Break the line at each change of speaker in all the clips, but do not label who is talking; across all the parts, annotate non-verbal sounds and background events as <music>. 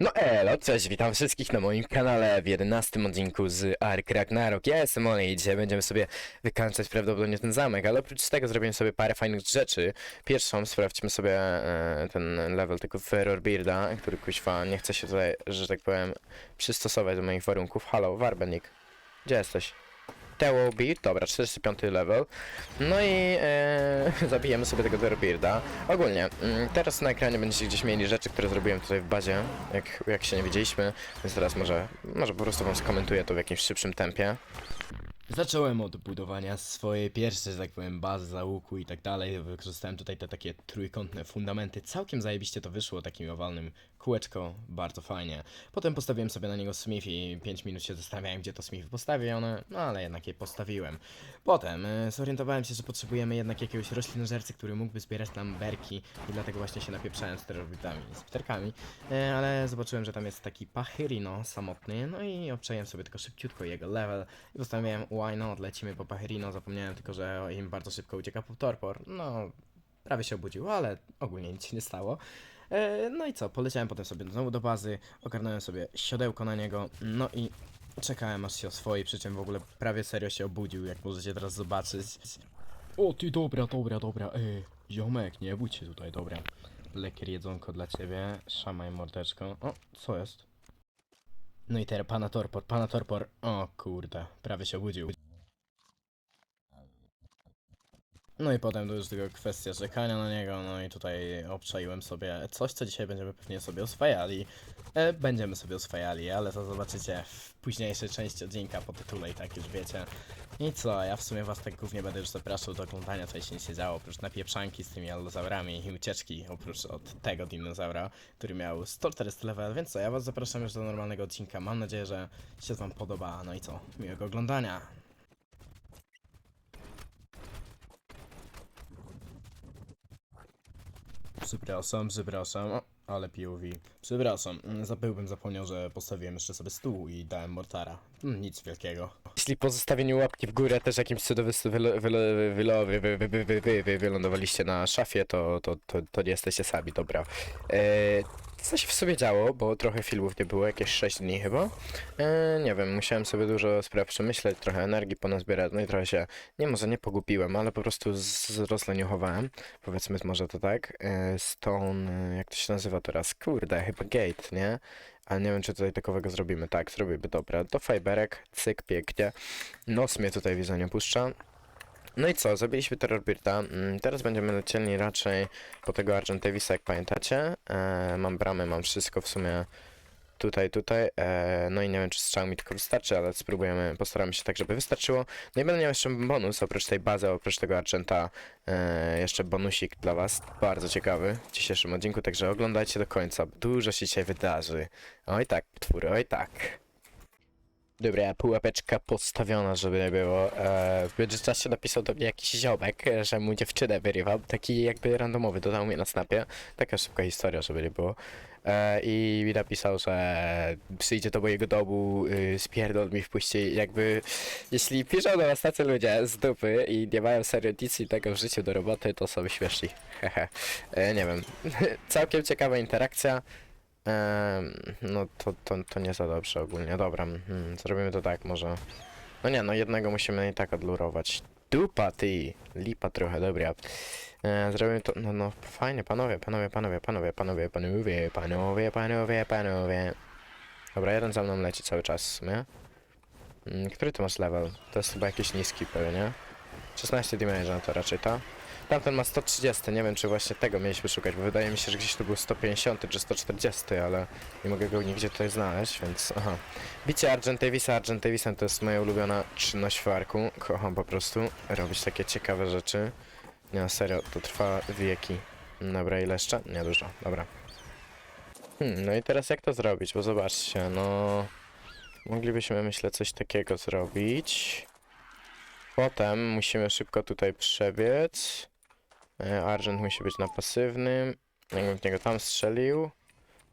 No elo, cześć, witam wszystkich na moim kanale w 11 odcinku z Ark Ragnarok. Ja jestem Oli i dzisiaj będziemy sobie wykańczać prawdopodobnie ten zamek, ale oprócz tego zrobimy sobie parę fajnych rzeczy. Pierwszą sprawdźmy sobie e, ten level tego Ferror Bearda, który kuźwa nie chce się tutaj, że tak powiem, przystosować do moich warunków. Halo, Warbenik, gdzie jesteś? Teo Beard, dobra, 45 level. No i e, <laughs> zabijemy sobie tego Ferror Bearda. Ogólnie, mm, teraz na ekranie będziecie gdzieś mieli rzeczy, które zrobiłem tutaj w bazie, jak, jak się nie widzieliśmy, więc teraz może, może po prostu wam skomentuję to w jakimś szybszym tempie. Zacząłem od budowania swojej pierwszej, tak powiem, bazy załuku i tak dalej. Wykorzystałem tutaj te takie trójkątne fundamenty. Całkiem zajebiście to wyszło, takim owalnym kółeczko, bardzo fajnie. Potem postawiłem sobie na niego smith i 5 minut się zastanawiałem, gdzie to smith postawione, no ale jednak je postawiłem. Potem e, zorientowałem się, że potrzebujemy jednak jakiegoś roślinożercy, który mógłby zbierać nam berki i dlatego właśnie się napieprzałem z terrorbitami, z pterkami, e, ale zobaczyłem, że tam jest taki pachyrino samotny, no i obczaiłem sobie tylko szybciutko jego level i postanowiłem, why not, lecimy po pachyrino, zapomniałem tylko, że im bardzo szybko ucieka po torpor, no prawie się obudził, ale ogólnie nic się nie stało. E, No i co, poleciałem potem sobie znowu do bazy, ogarnąłem sobie siodełko na niego, no i czekałem aż się oswoi, przy czym w ogóle prawie serio się obudził, jak możecie teraz zobaczyć. O ty, dobra, dobra, dobra, ej, ziomek, nie bój się tutaj, dobra. Lekier jedzonko dla ciebie, szamaj mordeczko. O, co jest? No i teraz pana Torpor, pana Torpor, o kurde, prawie się obudził. No i potem to już tylko kwestia czekania na niego, no i tutaj obczaiłem sobie coś, co dzisiaj będziemy pewnie sobie oswajali. E, będziemy sobie oswajali, ale to zobaczycie w późniejszej części odcinka po tytule i tak już wiecie. I co, ja w sumie was tak głównie będę już zapraszał do oglądania, co się nie działo, oprócz napieprzanki z tymi allozaurami i ucieczki, oprócz od tego dinozaura, który miał 140 level, więc co, ja was zapraszam już do normalnego odcinka, mam nadzieję, że się wam podoba, no i co, miłego oglądania. Przepraszam, przepraszam. Ale POV. Przepraszam, zapyłbym zapomniał, że postawiłem jeszcze sobie stół i dałem mortara. Mm, Nic wielkiego. Jeśli po zostawieniu łapki w górę też jakimś cudowym wylądowaliście na szafie, to, to, to, to nie jesteście sami, dobra. Eee, co się w sobie działo, bo trochę filmów nie było, jakieś 6 dni chyba. Eee, nie wiem, musiałem sobie dużo spraw przemyśleć, trochę energii ponazbierać, no i trochę się, nie może nie pogubiłem, ale po prostu zrozleniuchowałem, powiedzmy może to tak. Eee, Stone, e, jak to się nazywa teraz? Kurde, chyba Gate, nie? Ale nie wiem, czy tutaj takowego zrobimy. Tak, zrobimy, dobra. To fiberek, cyk, pięknie. Nos mnie tutaj widzę nie puszcza. No i co, zabiliśmy Terror Bearda. Mm, Teraz będziemy lecieli raczej po tego Argent Davisa, jak pamiętacie. E, mam bramę, mam wszystko w sumie tutaj, tutaj. E, no i nie wiem, czy strzał mi tylko wystarczy, ale spróbujemy, postaramy się tak, żeby wystarczyło. No i będę miał jeszcze bonus, oprócz tej bazy, oprócz tego Argenta, e, jeszcze bonusik dla was, bardzo ciekawy w dzisiejszym odcinku, także oglądajcie do końca, dużo się dzisiaj wydarzy. Oj tak, potwory, oj tak. Dobra, pułapeczka postawiona, żeby nie było. E, w międzyczasie napisał do mnie jakiś ziomek, że mu dziewczynę wyrywam. Taki jakby randomowy, dodał mnie na snapie. Taka szybka historia, żeby nie było. E, I mi napisał, że przyjdzie do mojego domu, y, spierdol mi wpuści. Jakby, jeśli piszą do nas tacy ludzie z dupy i nie mają serio nic innego w życiu do roboty, to są śmieszni. <laughs> Hehe. E, nie wiem. <laughs> Całkiem ciekawa interakcja. No to, to, to nie za dobrze ogólnie. Dobra, hmm, zrobimy to tak może. No nie, no jednego musimy i tak odlurować. Dupa ty! Lipa trochę, dobra. E, zrobimy to, no no fajnie, panowie, panowie, panowie, panowie, panowie, panowie, panowie, panowie, panowie. Dobra, jeden za mną leci cały czas w sumie. Mm, Który ty masz level? To jest chyba jakiś niski pewnie. 16 damage, no to raczej to. Tamten ma 130, nie wiem czy właśnie tego mieliśmy szukać, bo wydaje mi się, że gdzieś tu był 150 czy 140, ale nie mogę go nigdzie tutaj znaleźć, więc aha. Bicie Argent Davisa, Argent Davisem to jest moja ulubiona czynność w arku. Kocham po prostu robić takie ciekawe rzeczy. Nie, serio, to trwa wieki. Dobra, ile jeszcze? Nie dużo, dobra. Hmm, no i teraz jak to zrobić? Bo zobaczcie, no... Moglibyśmy, myślę, coś takiego zrobić. Potem musimy szybko tutaj przebiec. E, Argent musi być na pasywnym. Jakbym w niego tam strzelił.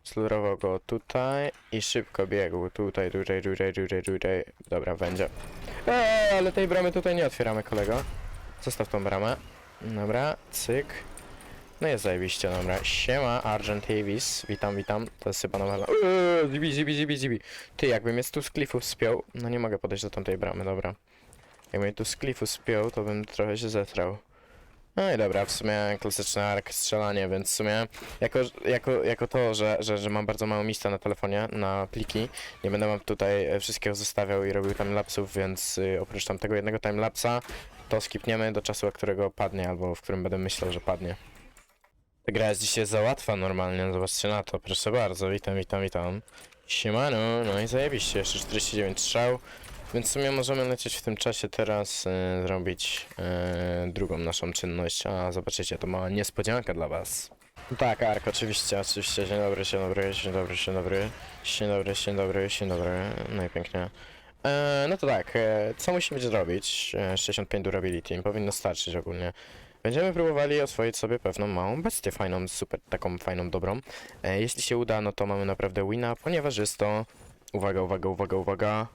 Slurował go tutaj i szybko biegł. Tutaj, tutaj, tutaj, tutaj, tutaj. Dobra, będzie. Eee, ale tej bramy tutaj nie otwieramy, kolego. Zostaw tą bramę. Dobra, cyk. No jest zajebiście, dobra. Siema, Argent Davis. Witam, witam. To jest chyba nowa... Eee, Zibi, zibi, zibi, zibi. Ty, jakby mnie tu z klifów spiął... No nie mogę podejść do tamtej bramy, dobra. Jakby mnie tu z klifu spiął, to bym trochę się zetrał. No i dobra, w sumie klasyczny ark, strzelanie, więc w sumie jako, jako, jako to, że, że, że mam bardzo mało miejsca na telefonie, na pliki, nie będę wam tutaj e, wszystkiego zostawiał i robił timelapsów, więc y, oprócz tamtego jednego timelapsa, to skipniemy do czasu, którego padnie, albo w którym będę myślał, że padnie. Ta gra jest dzisiaj za łatwa normalnie, zobaczcie na to, proszę bardzo, witam, witam, witam. Siemano, no i zajebiście, jeszcze 49 strzał, więc w sumie możemy lecieć w tym czasie teraz, e, zrobić e, drugą naszą czynność, a zobaczycie, to mała niespodzianka dla was. Tak, Ark, oczywiście, oczywiście, dzień dobry, dzień dobry, dzień dobry, dzień dobry, dzień dobry, dzień dobry, dzień dobry, no i pięknie. E, no to tak, e, co musimy zrobić? E, 65 durability, powinno starczyć ogólnie. Będziemy próbowali oswoić sobie pewną małą bestię, fajną, super, taką fajną, dobrą. E, jeśli się uda, no to mamy naprawdę wina, ponieważ jest to... Uwaga, uwaga, uwaga, uwaga...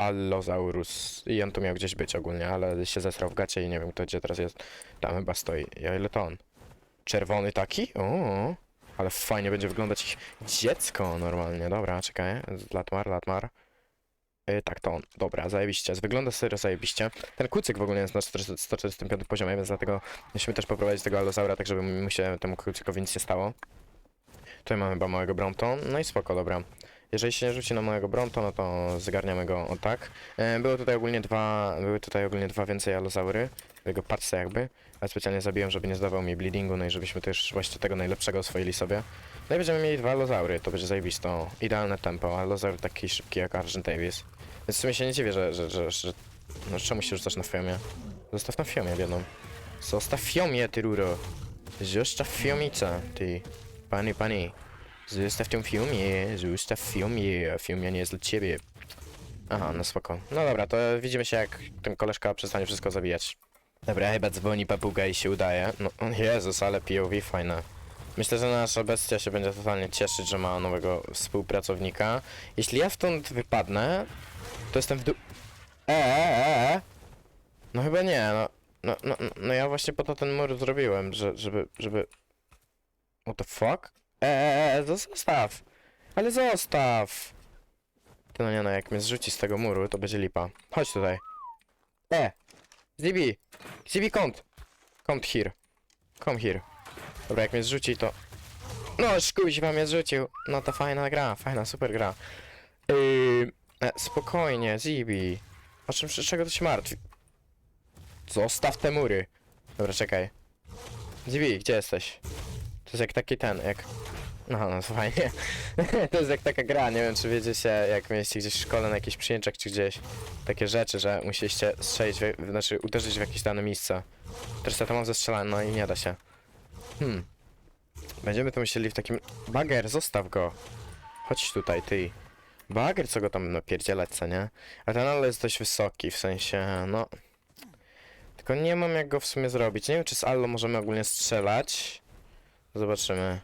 Allosaurus. I on tu miał gdzieś być ogólnie, ale się zesrał w gacie i nie wiem kto gdzie teraz jest. Tam chyba stoi. O ile to on? Czerwony taki? O, ale fajnie będzie wyglądać ich dziecko normalnie. Dobra, czekaj. Latmar, Latmar. Yy, tak, to on. Dobra, zajebiście. Wygląda serio zajebiście. Ten kucyk w ogóle jest na 400 145 poziomie, więc dlatego musimy też poprowadzić tego Allosaura, tak żeby mu się temu kucykowi nic nie stało. Tutaj mamy chyba małego Brompton. No i spoko, dobra. Jeżeli się nie rzuci na małego Bronto, no to zgarniamy go o tak. E, były tutaj ogólnie dwa, były tutaj ogólnie dwa więcej alozaury, w jego parce jakby, ale specjalnie zabiłem, żeby nie zdawał mi bleedingu, no i żebyśmy też właśnie tego najlepszego oswoili sobie. No i będziemy mieli dwa alozaury, to będzie zajebisto. Idealne tempo, alozaur taki szybki jak Argent Davis. Więc w sumie się nie dziwię, że, że, że, że no czemu się rzucasz na fiomie? Zostaw na fiomie biedną. Zostaw fiomie, ty ruro. Zostaw fiomicę, ty. Pani, pani. Zostaw tą fiumie, zostaw fiumie, fiumia nie jest dla ciebie. Aha, no spoko. No dobra, to widzimy się jak ten koleżka przestanie wszystko zabijać. Dobra, chyba dzwoni papuga i się udaje. No, Jezus, ale POV fajne. Myślę, że nasza bestia się będzie totalnie cieszyć, że ma nowego współpracownika. Jeśli ja stąd wypadnę, to jestem w dół... Eee, e, No chyba nie, no, no, no, no ja właśnie po to ten mur zrobiłem, że, żeby, żeby... What the fuck? Eee, zostaw! Ale zostaw! Ty no nie no, jak mnie zrzuci z tego muru, to będzie lipa. Chodź tutaj. E! Zibi! Zibi kąt! Kąt here. Come here. Dobra, jak mnie zrzuci, to... No, szkuźwa mnie zrzucił. No to fajna gra, fajna, super gra. Yy, e, spokojnie, Zibi. O czym, czego to się martwi? Zostaw te mury. Dobra, czekaj. Zibi, gdzie jesteś? To jest jak taki ten, jak... No, no fajnie. <laughs> to jest jak taka gra, nie wiem czy wiedziecie, jak mieliście gdzieś w szkole na jakichś przyjęciach czy gdzieś takie rzeczy, że musieliście strzelić, w, znaczy uderzyć w jakieś dane miejsce. Teraz ja to mam zestrzelane, no i nie da się. Hmm. Będziemy to musieli w takim... Bager, zostaw go. Chodź tutaj, ty. Bager, co go tam napierdzielać, co nie? A ten ale jest dość wysoki, w sensie, no... Tylko nie mam jak go w sumie zrobić. Nie wiem, czy z Allo możemy ogólnie strzelać. Zobaczymy.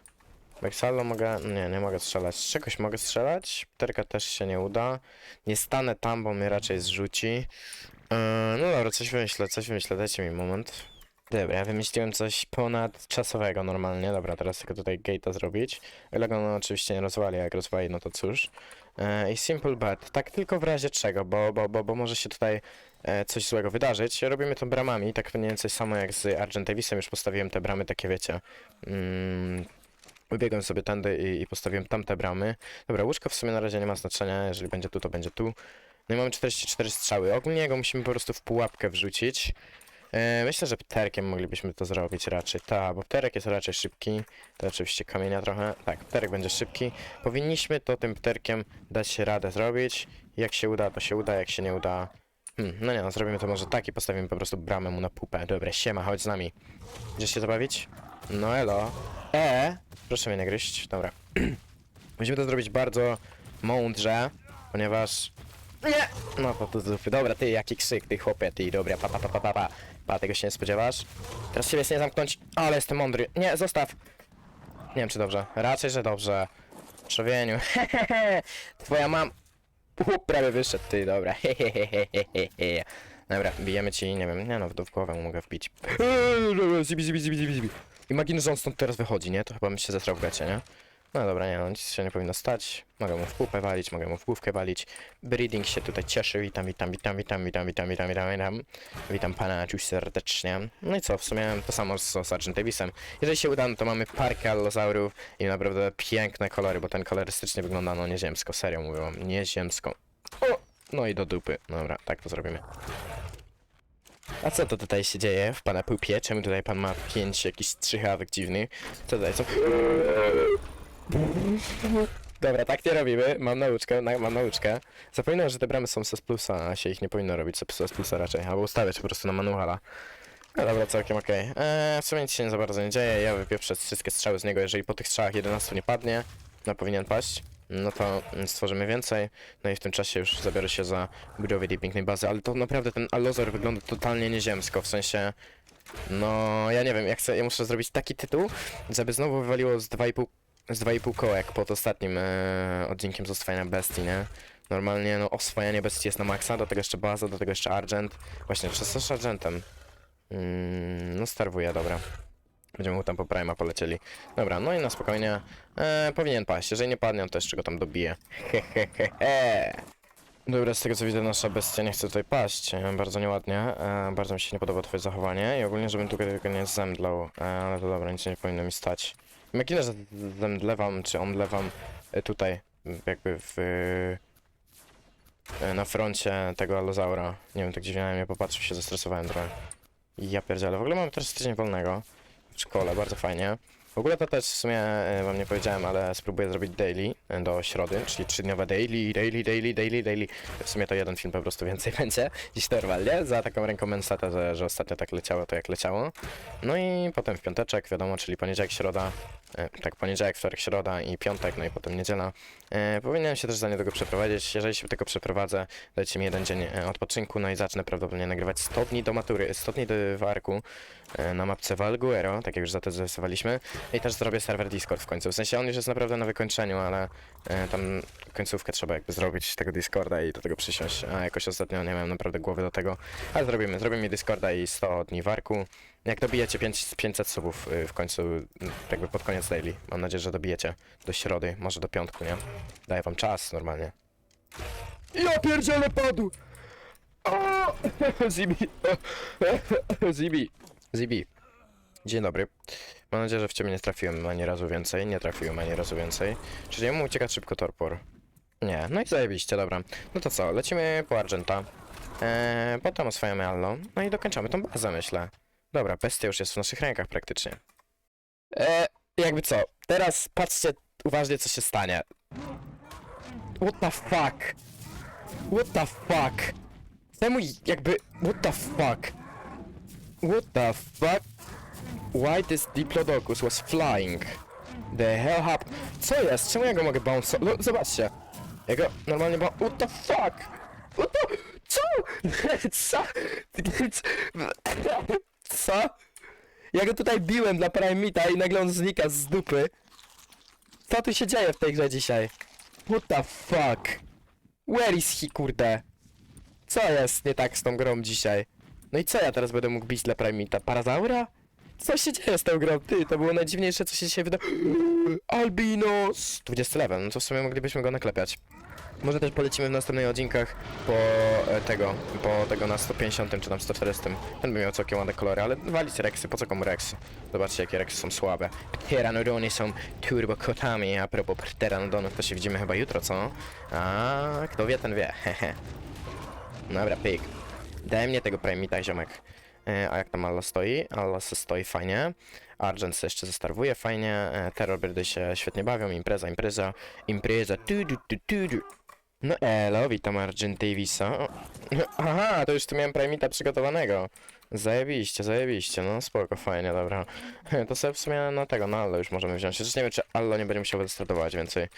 Jak z Allo mogę... Nie, nie mogę strzelać. Z czegoś mogę strzelać. Pterka też się nie uda. Nie stanę tam, bo mnie raczej zrzuci. Yy, no dobra, coś wymyślę, coś wymyślę. Dajcie mi moment. Dobra, ja wymyśliłem coś ponadczasowego normalnie. Dobra, teraz tylko tutaj gate'a zrobić. O ile go no, oczywiście nie rozwali, jak rozwali, no to cóż. E, I simple bet. Tak tylko w razie czego, bo, bo, bo, bo może się tutaj e, coś złego wydarzyć. Robimy to bramami, tak mniej więcej samo jak z Argent Davisem. Już postawiłem te bramy takie, wiecie. Mm, sobie tędy i, i postawiłem tamte bramy. Dobra, łóżko w sumie na razie nie ma znaczenia. Jeżeli będzie tu, to będzie tu. No i mamy 44 strzały. Ogólnie go musimy po prostu w pułapkę wrzucić. E, myślę, że pterkiem moglibyśmy to zrobić raczej. Tak, bo pterek jest raczej szybki. To oczywiście kamienia trochę. Tak, pterek będzie szybki. Powinniśmy to tym pterkiem dać radę zrobić. Jak się uda, to się uda. Jak się nie uda... Hmm, no nie no, zrobimy to może tak i postawimy po prostu bramę mu na pupę. Dobra, siema, chodź z nami. Gdzieś się zabawić? No elo. E, proszę mnie nie gryźć. Dobra. <clears throat> Musimy to zrobić bardzo mądrze, ponieważ... Nie! No to to zupy. Dobra, ty, jaki krzyk, ty chłopie, ty, dobra, pa, pa, pa, pa, pa, pa. Pa, tego się nie spodziewasz. Teraz się nie zamknąć, ale jestem mądry. Nie, zostaw. Nie wiem, czy dobrze. Raczej, że dobrze. Człowieniu. <laughs> Twoja mam... U, prawie wyszedł, ty, dobra. <laughs> Dobra, bijemy ci, nie wiem, nie no, w głowę mogę wbić. Zibi, zibi, zibi, zibi, zibi. Imagine, że on stąd teraz wychodzi, nie? To chyba bym się zetrał w gacie, nie? No dobra, nie no, nic się nie powinno stać. Mogę mu w pupę walić, mogę mu w główkę walić. Breeding się tutaj cieszy, witam, witam, witam, witam, witam, witam, witam, witam, witam. Witam pana czuć serdecznie. No i co, w sumie to samo z Sergeant Davisem. Jeżeli się uda, no to mamy parkę allozaurów i naprawdę piękne kolory, bo ten kolorystycznie wygląda no nieziemsko, serio mówię wam, nieziemsko. O! No i do dupy. Dobra, tak to zrobimy. A co to tutaj się dzieje w pana pupie? Czemu tutaj pan ma pięć jakichś strzykawek dziwnych? Co tutaj, co? Dobra, tak nie robimy. Mam nauczkę, na, mam nauczkę. Zapominam, że te bramy są z plusa, a się ich nie powinno robić z plusa raczej. Albo ustawiać po prostu na manuala. No dobra, całkiem okej. Eee, w sumie nic się nie za bardzo nie dzieje. Ja wypieprzę wszystkie strzały z niego. Jeżeli po tych strzałach 11 nie padnie, no powinien paść, no to stworzymy więcej. No i w tym czasie już zabiorę się za budowę tej pięknej bazy. Ale to naprawdę ten Alozor wygląda totalnie nieziemsko. W sensie, no ja nie wiem, ja, chcę, ja muszę zrobić taki tytuł, żeby znowu wywaliło z 2,5 z 2,5 kołek pod ostatnim e, odcinkiem z oswajania bestii, nie? Normalnie, no, oswajanie bestii jest na maksa, do tego jeszcze baza, do tego jeszcze argent. Właśnie, czy z argentem? Mm, no, starwuję, dobra. Będziemy mu tam po prima polecieli. Dobra, no i na spokojnie. E, powinien paść, jeżeli nie padnie, to jeszcze go tam dobiję. Hehehehe. <laughs> Dobra, z tego co widzę, nasza bestia nie chce tutaj paść. E, bardzo nieładnie. E, bardzo mi się nie podoba twoje zachowanie i ogólnie, żebym tutaj tylko nie zemdlał. E, ale to dobra, nic nie powinno mi stać. Że zemdlewam, czy omdlewam e, tutaj, jakby w... e, na froncie tego alozaura. Nie wiem, tak dziwnie na mnie popatrzył, się zestresowałem trochę. Ja pierdzielę. W ogóle mam teraz tydzień wolnego w szkole, bardzo fajnie. W ogóle to też w sumie e, wam nie powiedziałem, ale spróbuję zrobić daily e, do środy, czyli trzydniowe daily, daily, daily, daily, daily. W sumie to jeden film po prostu więcej <laughs> będzie niż normalnie, za taką rekompensatę, że, że ostatnio tak leciało, to jak leciało. No i potem w piąteczek, wiadomo, czyli poniedziałek, środa, e, tak, poniedziałek, wtorek, środa i piątek, no i potem niedziela. Powinienem się też za niedługo przeprowadzić. Jeżeli się tylko przeprowadzę, dajcie mi jeden dzień odpoczynku, no i zacznę prawdopodobnie nagrywać 100 dni do matury, 100 dni do warku na mapce Valguero, tak jak już zatestowaliśmy. I też zrobię serwer Discord w końcu. W sensie on już jest naprawdę na wykończeniu, ale e, tam końcówkę trzeba jakby zrobić tego Discorda i do tego przysiąść. A jakoś ostatnio nie miałem naprawdę głowy do tego. Ale zrobimy, zrobimy Discorda i 100 dni warku. Jak dobijecie 5, 500 subów y, w końcu, jakby pod koniec daily. Mam nadzieję, że dobijecie do środy, może do piątku, nie? Daję wam czas normalnie. Ja pierdzielę padł! <laughs> Zibi! <laughs> Zibi! Zibi! Dzień dobry. Mam nadzieję, że w ciebie nie trafiłem ani razu więcej. Nie trafiłem ani razu więcej. Czyli mu ucieka szybko torpor. Nie, no i zajebiście, dobra. No to co, lecimy po Argenta. Eee, potem oswajamy Allo. No i dokończamy tą bazę, myślę. Dobra, bestia już jest w naszych rękach praktycznie. Eee, jakby co, teraz patrzcie uważnie, co się stanie. What the fuck? What the fuck? Czemu jakby... What the fuck? What the fuck? Why this Diplodocus was flying? The hell hap... Co jest? Czemu ja go mogę bounce... No, zobaczcie. Ja go normalnie bo... What the fuck? What the... Co? <laughs> Co? <laughs> Co? Ja go tutaj biłem dla Primita i nagle on znika z dupy. Co tu się dzieje w tej grze dzisiaj? What the fuck? Where is he, kurde? Co jest nie tak z tą grą dzisiaj? No i co ja teraz będę mógł bić dla Primita? Parazaura? Co się dzieje z tą grą? Ty, to było najdziwniejsze, co się dzisiaj wydało. Albinos! 20 level, no to w sumie moglibyśmy go naklepiać. Może też polecimy w następnych odcinkach po e, tego, po tego na 150 czy tam 140. Ten by miał całkiem ładne kolory, ale walić Rexy, po co komu Rexy? Zobaczcie jakie Rexy są słabe. Pteranodony są turbo kotami, a propos pteranodonów to się widzimy chyba jutro, co? A kto wie, ten wie, <laughs> hehe. Dobra, pig. Daj mnie tego Primita, ziomek. E, a jak tam Allah stoi? Allah se stoi fajnie. Argent se jeszcze zestarwuje fajnie. E, Terrorbirdy się świetnie bawią. Impreza, impreza, impreza. Tu, tu, tu, tu, tu. No elo, witam Argent Davisa. O, Aha, to już tu miałem Primita przygotowanego. Zajebiście, zajebiście, no spoko, fajnie, dobra. <laughs> To sobie w sumie na tego, na Allo już możemy wziąć. Chociaż nie wiem, czy Allo nie będzie musiał wystartować więcej.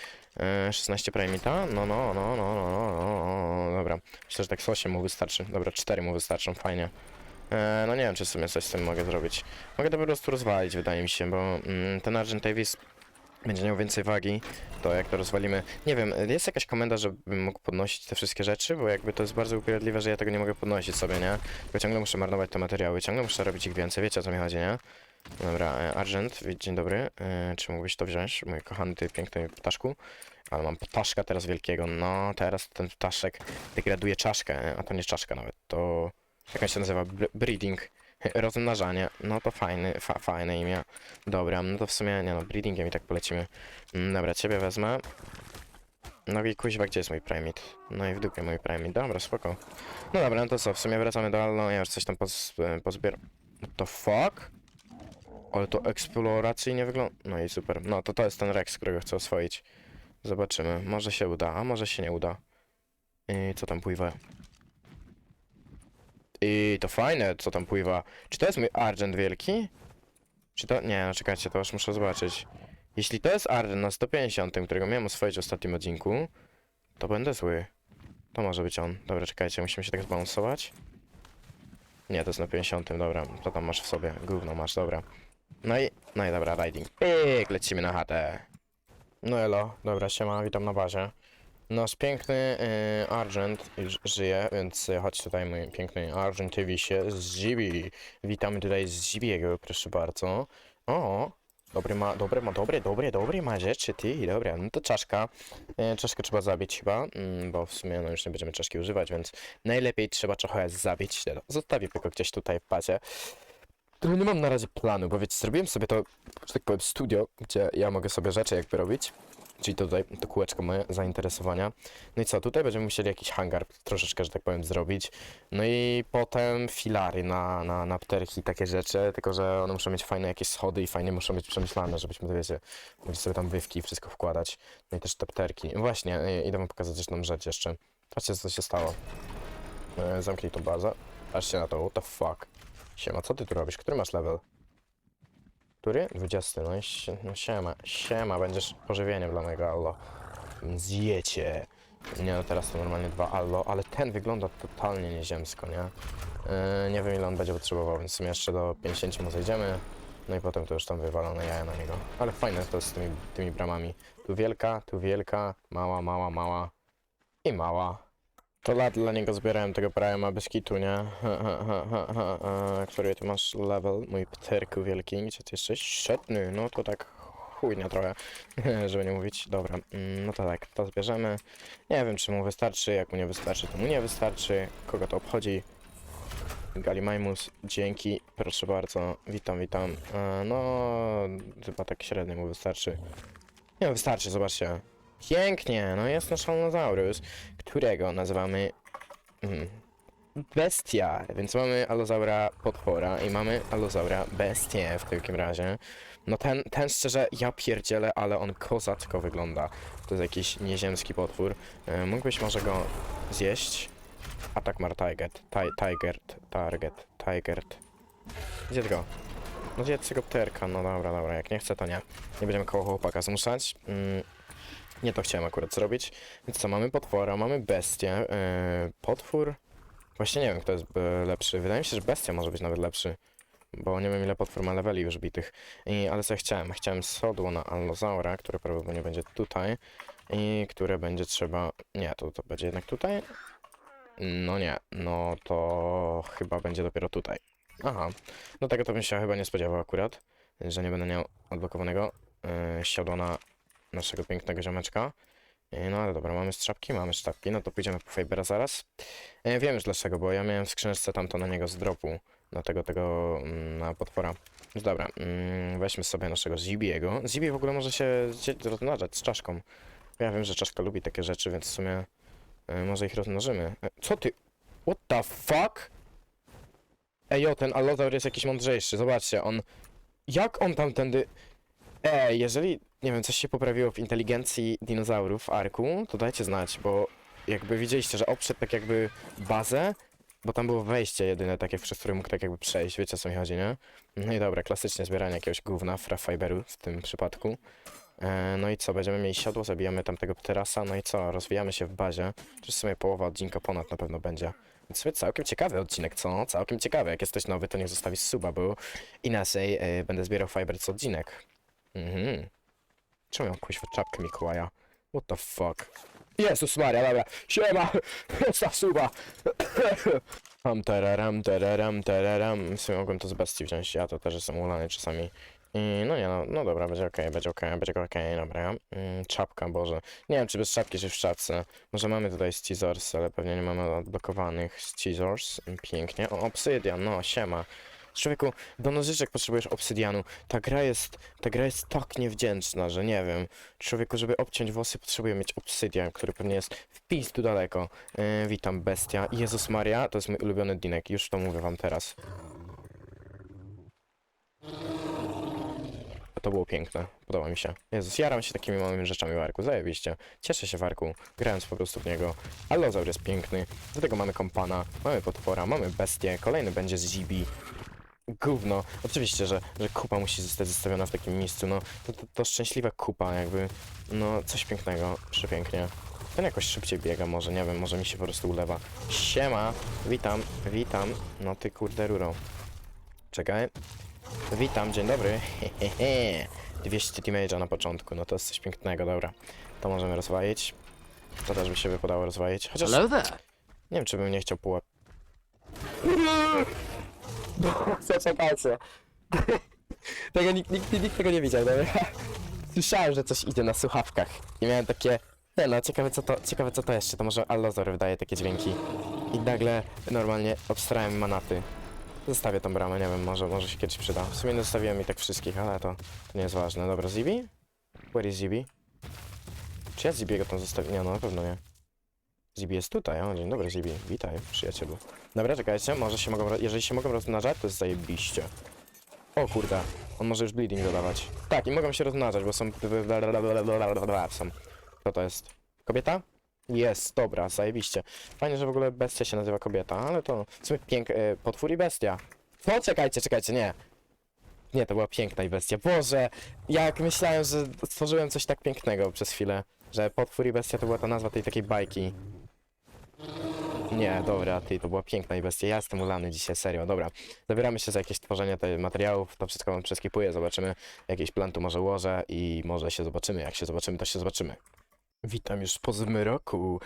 E, 16 Primita? No, no, no, no, no, no, no, no, dobra. Myślę, że tak z 8 mu wystarczy. Dobra, 4 mu wystarczą, fajnie. E, no nie wiem, czy w sumie coś z tym mogę zrobić. Mogę to po prostu rozwalić, wydaje mi się, bo mm, ten Argent Davis będzie miał więcej wagi, to jak to rozwalimy... Nie wiem, jest jakaś komenda, żebym mógł podnosić te wszystkie rzeczy, bo jakby to jest bardzo upierdliwe, że ja tego nie mogę podnosić sobie, nie? Bo ciągle muszę marnować te materiały, ciągle muszę robić ich więcej, wiecie o co mi chodzi, nie? Dobra, e, Argent, dzień dobry. E, Czy mógłbyś to wziąć, mój kochany ty piękny ptaszku? Ale mam ptaszka teraz wielkiego. No, teraz ten ptaszek degraduje czaszkę, e, a to nie czaszka nawet. To jak on się nazywa? Br- breeding. <laughs> Rozmnażanie. No to fajny, fa, fajne imię. Dobra, no to w sumie, nie no, breedingiem i tak polecimy. Mm, Dobra, ciebie wezmę. No i kuźwa, gdzie jest mój primate? No i w dupie mój primate. Dobra, spoko. No dobra, no to co, w sumie wracamy do Alno, ja już coś tam poz, e, pozbieram. The fuck? Ale to eksploracyjnie wygląda. No i super. No to to jest ten Rex, którego chcę oswoić. Zobaczymy. Może się uda, a może się nie uda. I co tam pływa? I to fajne, co tam pływa. Czy to jest mój Argent wielki? Czy to... Nie, no czekajcie, to już muszę zobaczyć. Jeśli to jest Argent na 150, którego miałem oswoić w ostatnim odcinku, to będę zły. To może być on. Dobra, czekajcie, musimy się tak zbalansować. Nie, to jest na 50, dobra. To tam masz w sobie. Gówno masz, dobra. No i, no i dobra, riding. Pyk, lecimy na chatę. No elo, dobra, siema, witam na bazie. Nasz piękny y, Argent żyje, więc chodź tutaj mój piękny Argent TV się z Zibi. Witamy tutaj z Zibiego, proszę bardzo. O, dobry ma, dobry ma, dobry, dobry, dobry ma rzeczy, ty, dobra, no to czaszka. Y, czaszkę trzeba zabić chyba, mm, bo w sumie no już nie będziemy czaszki używać, więc najlepiej trzeba trochę zabić. No, Zostawię tylko gdzieś tutaj w pacie. Tylko nie mam na razie planu, bo wiecie, zrobiłem sobie to, że tak powiem, studio, gdzie ja mogę sobie rzeczy jakby robić. Czyli tutaj to kółeczko moje zainteresowania. No i co, tutaj będziemy musieli jakiś hangar troszeczkę, że tak powiem, zrobić. No i potem filary na, na, na pterki, takie rzeczy, tylko że one muszą mieć fajne jakieś schody i fajnie muszą być przemyślane, żebyśmy, wiecie, mogli sobie tam wywki i wszystko wkładać. No i też te pterki. Właśnie, y, idę wam pokazać jedną rzecz jeszcze. Patrzcie, co się stało. E, Zamknij tą bazę. Patrzcie na to, what the fuck. Siema, co ty tu robisz? Który masz level? Który? 20. No i no siema, siema, będziesz pożywieniem dla mojego Allo. Zjecie. Nie no, teraz to normalnie dwa Allo, ale ten wygląda totalnie nieziemsko, nie? Yy, nie wiem ile on będzie potrzebował, więc w sumie jeszcze do 50 mu zejdziemy. No i potem to już tam wywalone jaja na niego. Ale fajne to z tymi, tymi bramami. Tu wielka, tu wielka, mała, mała, mała i mała. To lat dla niego zbierałem tego Prima bez kitu, nie? Ha, ha, ha, ha, ha. Który ty masz level? Mój pterku wielki, gdzie ty jesteś? Setny, no to tak chujnia trochę, <laughs> żeby nie mówić. Dobra, mm, no to tak, to zbierzemy. Nie wiem, czy mu wystarczy, jak mu nie wystarczy, to mu nie wystarczy. Kogo to obchodzi? Galimajmus, dzięki, proszę bardzo, witam, witam. E, no, chyba tak średnio mu wystarczy. Nie, wystarczy, zobaczcie. Pięknie, no jest nasz Alnozaurus, którego nazywamy mm, Bestia, więc mamy Allozaura potwora i mamy Allozaura bestię w takim razie. No ten, ten szczerze, ja pierdzielę, ale on kozacko wygląda. To jest jakiś nieziemski potwór. E, mógłbyś może go zjeść? Atak mar target, Ti- Tigert, target, Tigert. Gdzie go? No zjedz tego pterka, no dobra, dobra, jak nie chce to nie. Nie będziemy koło chłopaka zmuszać. Mm, nie to chciałem akurat zrobić. Więc co, mamy potwora, mamy bestię. Yy, potwór... Właśnie nie wiem, kto jest e, lepszy. Wydaje mi się, że bestia może być nawet lepszy. Bo nie wiem, ile potwór ma leveli już bitych. I, ale co ja chciałem? Chciałem sodło na Allozaura, które prawdopodobnie będzie tutaj. I które będzie trzeba... Nie, to, to będzie jednak tutaj? No nie, no to chyba będzie dopiero tutaj. Aha, no tego to bym się chyba nie spodziewał akurat, że nie będę miał odblokowanego yy, siodła na naszego pięknego ziomeczka. Yy, No ale dobra, mamy strzapki, mamy sztabki, no to pójdziemy po Fibera zaraz. Yy, wiem już dlaczego, bo ja miałem w skrzyneczce tamto na niego z dropu, na tego, tego, mm, na potwora. Więc dobra, mm, weźmy sobie naszego Zibiego. Zibi w ogóle może się rozmnażać z czaszką. Ja wiem, że czaszka lubi takie rzeczy, więc w sumie yy, może ich rozmnożymy. Co ty? What the fuck? Ej, o, ten Allozaur jest jakiś mądrzejszy, zobaczcie, on... Jak on tamtędy... Ej, jeżeli, nie wiem, coś się poprawiło w inteligencji dinozaurów w Arku, to dajcie znać, bo jakby widzieliście, że obszedł tak jakby bazę, bo tam było wejście jedyne takie, przez które mógł tak jakby przejść, wiecie o co mi chodzi, nie? No i dobra, klasycznie zbieranie jakiegoś gówna, frafiberu w tym przypadku. E, no i co, będziemy mieli siodło, zabijamy tamtego pterasa, no i co, rozwijamy się w bazie, czy w sumie połowa odcinka ponad na pewno będzie. Więc sobie całkiem ciekawy odcinek, co? Całkiem ciekawy. Jak jesteś nowy, to niech zostawisz suba, bo inaczej e, będę zbierał fiber co odcinek. Mhm. Czemu mam kuźwa czapkę Mikołaja? What the fuck? Jezus Maria, dobra. Siema! Zostaw suba! Tam tararam, tararam, tararam. W sumie mogłem to z bestii wziąć, ja to też jestem ulany czasami. I no nie no, no dobra, będzie okej, będzie okej, będzie okej, dobra. Mm, czapka, Boże. Nie wiem, czy bez czapki, czy w czapce. Może mamy tutaj Scissors, ale pewnie nie mamy odblokowanych Scissors. Pięknie. O, obsydian, no, siema. Człowieku, do nożyczek potrzebujesz obsydianu. Ta gra jest, ta gra jest tak niewdzięczna, że nie wiem. Człowieku, żeby obciąć włosy potrzebuję mieć obsydian, który pewnie jest w pis tu daleko. Yy, witam, bestia. Jezus Maria, to jest mój ulubiony dinek, już to mówię wam teraz. To było piękne, podoba mi się. Jezus, jaram się takimi małymi rzeczami w arku, zajebiście. Cieszę się w arku, grając po prostu w niego. Allozaur jest piękny, do tego mamy kompana, mamy potwora, mamy bestię, kolejny będzie z Zibi. Gówno. Oczywiście, że, że kupa musi zostać zostawiona w takim miejscu, no. To, to, to szczęśliwa kupa, jakby. No, coś pięknego, przepięknie. Ten jakoś szybciej biega, może, nie wiem, może mi się po prostu ulewa. Siema, witam, witam. No ty kurde ruro. Czekaj. Witam, dzień dobry. <laughs> Hehehe. 200 damage'a na początku, no to jest coś pięknego, dobra. To możemy rozwalić. To też by się wypadało rozwalić. Chociaż
Hello there.
nie wiem, czy bym nie chciał pułap. <laughs> Zaczekajcie. <laughs> tego nikt, nikt, nikt tego nie widział, dobra? Słyszałem, że coś idzie na słuchawkach. I miałem takie... Nie no, ciekawe co to, ciekawe co to jeszcze, to może Allozor wydaje takie dźwięki. I nagle normalnie obstrałem manaty. Zostawię tą bramę, nie wiem, może, może się kiedyś przyda. W sumie nie zostawiłem i tak wszystkich, ale to, to nie jest ważne. Dobra, Zibi? Where is Zibi? Czy ja Zibiego tam zostawię? Nie, no na pewno nie. Zibi jest tutaj, o dzień dobry Zibi, witaj przyjacielu. Dobra, czekajcie, może się mogą, jeżeli się mogą rozmnażać, to jest zajebiście. O kurde, on może już bleeding dodawać. Tak, i mogą się rozmnażać, bo są... są. Kto to jest? Kobieta? Jest, dobra, zajebiście. Fajnie, że w ogóle bestia się nazywa kobieta, ale to w sumie pięk... E, potwór i bestia. Co? Czekajcie, czekajcie, nie. Nie, to była piękna i bestia. Boże, jak myślałem, że stworzyłem coś tak pięknego przez chwilę, że potwór i bestia to była ta nazwa tej takiej bajki. Nie, dobra, ty, to była piękna i bestia. Ja jestem ulany dzisiaj, serio, dobra. Zabieramy się za jakieś tworzenie tych materiałów, to wszystko wam przeskipuję, zobaczymy. Jakiś plan tu może ułożę i może się zobaczymy. Jak się zobaczymy, to się zobaczymy. Witam już po zmroku.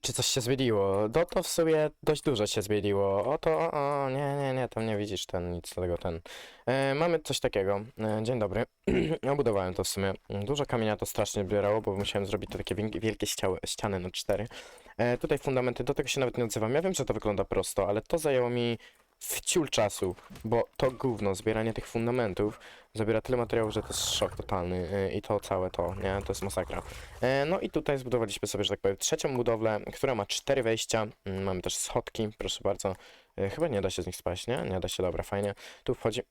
Czy coś się zmieniło? No to w sumie dość dużo się zmieniło. O to, o, o, nie, nie, nie, tam nie widzisz ten, nic tego, ten. E, mamy coś takiego. E, dzień dobry. <clears throat> Obudowałem to w sumie. Dużo kamienia to strasznie bierało, bo musiałem zrobić te takie wielkie ściały, ściany na cztery. E, tutaj fundamenty, do tego się nawet nie odzywam. Ja wiem, że to wygląda prosto, ale to zajęło mi wciul czasu, bo to gówno, zbieranie tych fundamentów zabiera tyle materiału, że to jest szok totalny e, i to całe to, nie, to jest masakra. E, no i tutaj zbudowaliśmy sobie, że tak powiem, trzecią budowlę, która ma cztery wejścia, Mm, mamy też schodki, proszę bardzo. E, chyba nie da się z nich spaść, nie? Nie da się, dobra, fajnie. Tu wchodzi...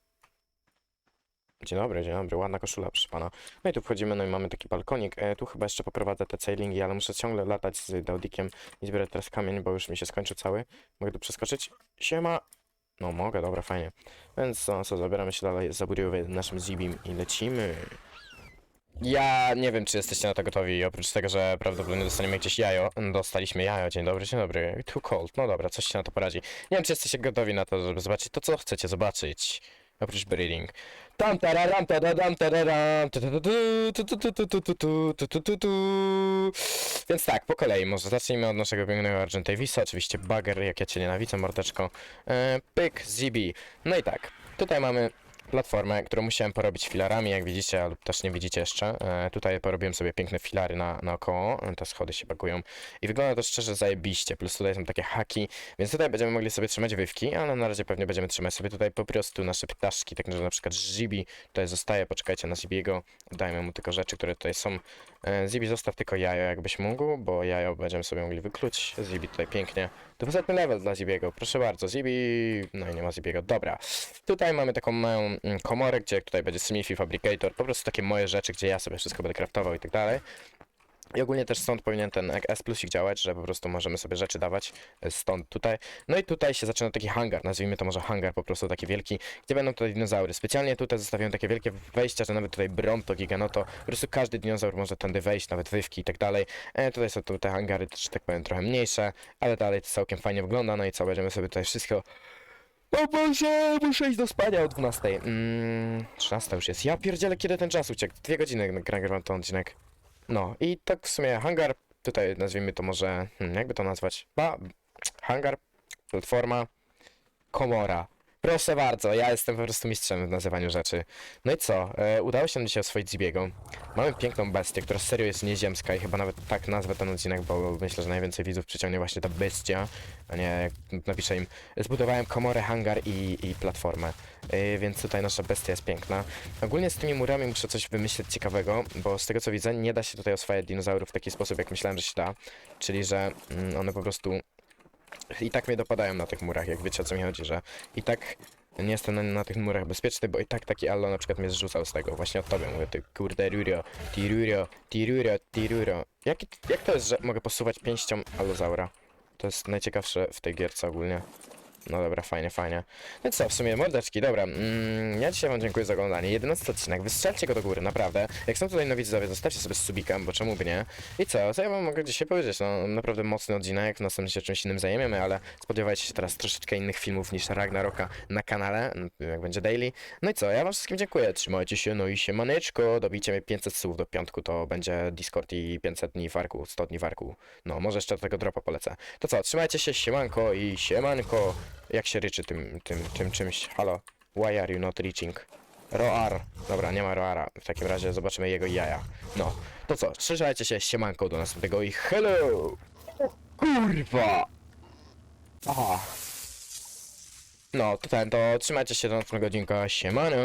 Dzień dobry, dzień dobry, ładna koszula, proszę pana. No i tu wchodzimy, no i mamy taki balkonik. E, tu chyba jeszcze poprowadzę te sailingi, ale muszę ciągle latać z Daudikiem i zbierać teraz kamień, bo już mi się skończył cały. Mogę tu przeskoczyć? Siema! No mogę, dobra, fajnie. Więc co, co zabieramy się dalej za budowę naszym Zibim i lecimy. Ja nie wiem, czy jesteście na to gotowi, oprócz tego, że prawdopodobnie dostaniemy jakieś jajo. Dostaliśmy jajo, dzień dobry, dzień dobry. Too cold, no dobra, coś się na to poradzi. Nie wiem, czy jesteście gotowi na to, żeby zobaczyć to, co chcecie zobaczyć. Oprócz breeding. Tam tararam tararam tararam Więc tak, po kolei może zacznijmy od naszego pięknego Argent Davisa, oczywiście bagger, jak ja cię nienawidzę mordeczko. Pyk, ZB. No i tak, tutaj mamy platformę, którą musiałem porobić filarami, jak widzicie, lub też nie widzicie jeszcze. E, tutaj porobiłem sobie piękne filary na, naokoło, te schody się bagują i wygląda to szczerze zajebiście, plus tutaj są takie haki, więc tutaj będziemy mogli sobie trzymać wywki, ale na razie pewnie będziemy trzymać sobie tutaj po prostu nasze ptaszki, tak że na przykład Zibi tutaj zostaje, poczekajcie na Zibiego, dajmy mu tylko rzeczy, które tutaj są. E, Zibi zostaw tylko jajo jakbyś mógł, bo jajo będziemy sobie mogli wykluć. Zibi tutaj pięknie. Dwusetny level dla Zibiego, proszę bardzo, Zibi... No i nie ma Zibiego, dobra. Tutaj mamy taką małą mm, komorę, gdzie tutaj będzie Smithy Fabricator, po prostu takie moje rzeczy, gdzie ja sobie wszystko będę craftował i tak dalej. I ogólnie też stąd powinien ten S plusik działać, że po prostu możemy sobie rzeczy dawać e, stąd tutaj. No i tutaj się zaczyna taki hangar, nazwijmy to może hangar po prostu taki wielki, gdzie będą tutaj dinozaury. Specjalnie tutaj zostawiłem takie wielkie wejścia, że nawet tutaj Bronto, Giganoto, po prostu każdy dinozaur może tędy wejść, nawet wywki i tak dalej. E, tutaj są te hangary, że tak powiem, trochę mniejsze, ale dalej to całkiem fajnie wygląda, no i co, będziemy sobie tutaj wszystko o Boże, muszę iść do spania o 12. Mm, 13 już jest. Ja pierdzielę, kiedy ten czas uciekł. Dwie godziny nagrywam ten odcinek. No i tak w sumie hangar, tutaj nazwijmy to może, hmm, jakby to nazwać? Ba, hangar, platforma, komora. Proszę bardzo, ja jestem po prostu mistrzem w nazywaniu rzeczy. No i co? E, udało się nam dzisiaj oswoić Zibiego. Mamy piękną bestię, która serio jest nieziemska i chyba nawet tak nazwę ten odcinek, bo myślę, że najwięcej widzów przyciągnie właśnie ta bestia, a nie jak napiszę im. Zbudowałem komorę, hangar i, i platformę, e, więc tutaj nasza bestia jest piękna. Ogólnie z tymi murami muszę coś wymyślić ciekawego, bo z tego co widzę nie da się tutaj oswajać dinozaurów w taki sposób, jak myślałem, że się da. Czyli, że mm, one po prostu i tak mnie dopadają na tych murach, jak wiecie o co mi chodzi, że i tak nie jestem na, na tych murach bezpieczny, bo i tak taki Allo na przykład mnie zrzucał z tego. Właśnie od tobie mówię, ty kurde rurio, ti rurio, ti rurio, ti rurio. Jak, jak to jest, że mogę posuwać pięścią Allozaura? To jest najciekawsze w tej gierce ogólnie. No dobra, fajnie, fajnie. No co, w sumie mordeczki, dobra. Mm, ja dzisiaj wam dziękuję za oglądanie. 11 odcinek, wystrzelcie go do góry, naprawdę. Jak są tutaj nowi widzowie, zostawcie sobie z subikiem, bo czemu by nie. I co, co ja wam mogę dzisiaj powiedzieć? No, naprawdę mocny odcinek, następnie się czymś innym zajmiemy, ale spodziewajcie się teraz troszeczkę innych filmów niż Ragnaroka na kanale, mm, jak będzie daily. No i co, ja wam wszystkim dziękuję, trzymajcie się, no i się maneczko, dobijcie mnie 500 słów do piątku, to będzie Discord i 500 dni warku, 100 dni warku. No, może jeszcze do tego dropa polecę. To co, trzymajcie się, siemanko i siemanko. Jak się ryczy tym, tym, tym czymś? Halo? Why are you not reaching? Roar. Dobra, nie ma Roara. W takim razie zobaczymy jego jaja. No, to co? Trzymajcie się, siemanko do następnego i hello! Kurwa! Aha. No, to ten, to trzymajcie się do następnego odcinka, siemano!